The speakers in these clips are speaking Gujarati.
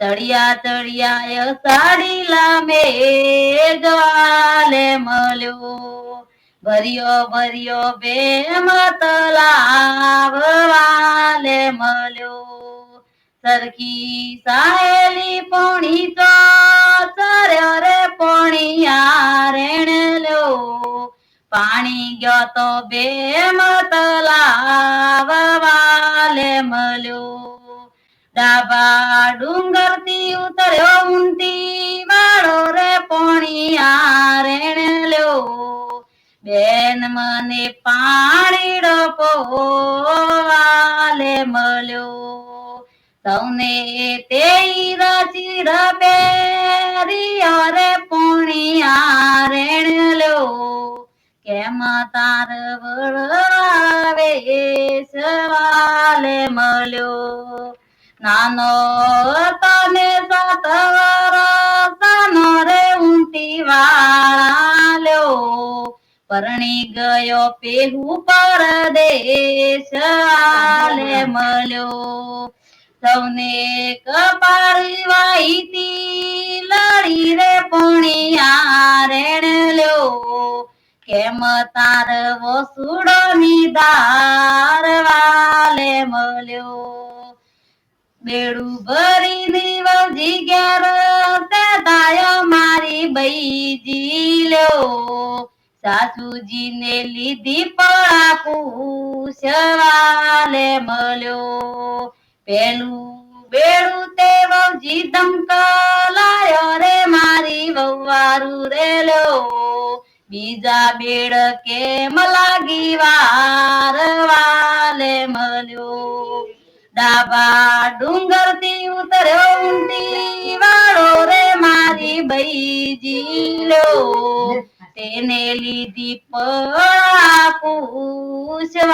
ચડિયા તળિયા સાડી લામે જવાલે મળ્યો. ભર્યો ભર્યો બે તલાવ વાલે મળ્યો. સરખી સાહેલી પોણી તો ચર્યો રે પોણી રેણ લ્યો. પાણી ગયો તો બે વાલે મળ્યો. ડાબા ડુંગર બેન મને પાણી પોવાલે મળ્યો. સૌને તે રચી અરે રે પોણિયા રેણ લ્યો. કેમ તાર વળાવે સવાલે મળ્યો. નાનો પરણી ગયો પેહુ પરદેશ, આલે મળ્યો. સૌને કપાળી વાઈતી લડી રે પોણિયા રેણ લ્યો. કેમ તાર વસુડો નિદાર વાલે મળ્યો. બેડું ભરી સાસુજીને લીધી પૂછવાલે મળ્યો. પેલું બેડું તે વહુજી ધમકલાયો રે, મારી વહુવારું રેલો બીજા બેડ કેમ લાગી વાર વાલે મળ્યો. ડાબા ડુંગરથી ઉતર્યો ઊંટી વાળો રે, મારી બૈજી લો તેને લીધી પળા પૂછવાલે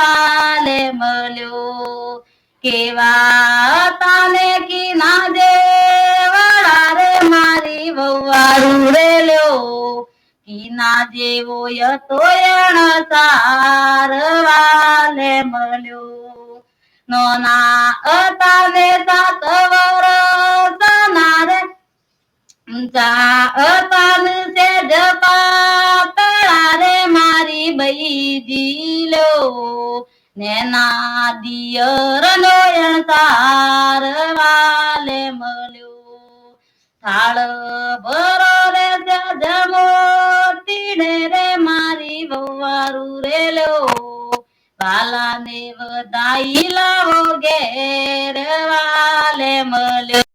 મળ્યો કેવા તાને કી ના દે વાળા રે મારી વવારું રે લ્યો કીના જેવો યતો એણ સાર વાલે મળ્યો નોના અતાને સાત વરસના રે ઊંચા મારી બૈજી લો નેના દિયર નો સાર વાલે મળ્યો થાળ ભરો રે જમો તીણે રે મારી વવારું રે લો વાલા ને વધાઈ લાવો ઘેર વાલે મળ્યો